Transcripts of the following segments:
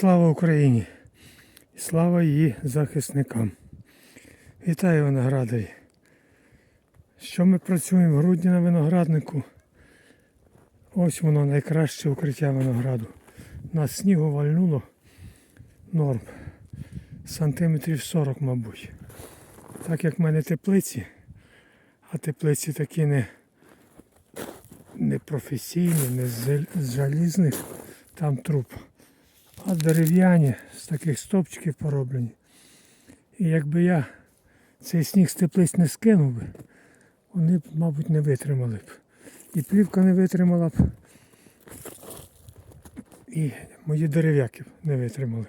Слава Україні! І слава її захисникам. Вітаю виноградарі. Що ми працюємо в грудні на винограднику? Ось воно найкраще укриття винограду. На снігу вальнуло норм. Сантиметрів 40, мабуть. Так як в мене теплиці, а теплиці такі не, не професійні, не з залізних, там труп. А дерев'яні з таких стопчиків пороблені. І якби я цей сніг з теплиць не скинув би, вони б, мабуть, не витримали б. І плівка не витримала б, і мої дерев'яки б не витримали.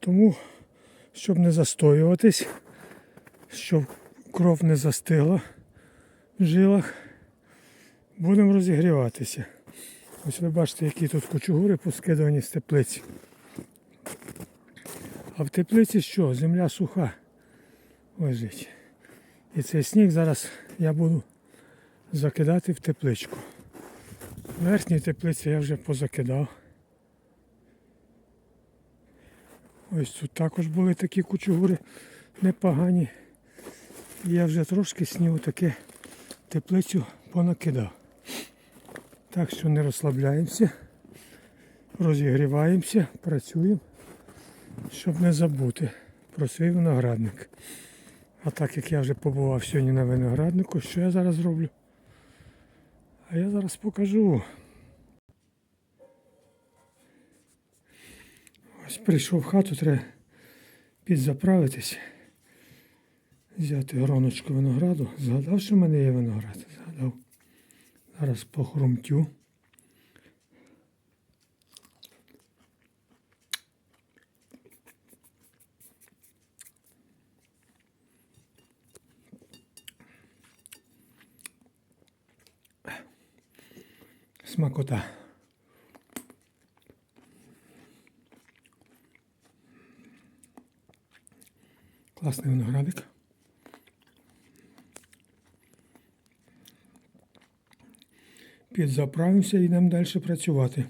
Тому, щоб не застоюватись, щоб кров не застигла в жилах, будемо розігріватися. Ось ви бачите, які тут кучугури поскидувані з теплиці. А в теплиці що? Земля суха лежить. І цей сніг зараз я буду закидати в тепличку. В верхній теплиці я вже позакидав. Ось тут також були такі кучугури непогані. Я вже трошки снігу таке теплицю понакидав. Так що не розслабляємося, розігріваємося, працюємо, щоб не забути про свій виноградник. А так як я вже побував сьогодні на винограднику, що я зараз роблю? А я зараз покажу. Ось прийшов в хату, треба підзаправитись, взяти гроночку винограду. Згадав, що в мене є виноград? Згадав. Зараз похрумтю. Смакота. Класний виноградик. Підзаправимося і йдемо далі працювати.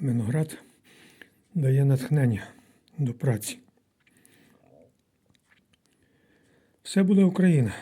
Виноград дає натхнення до праці. Все буде Україна.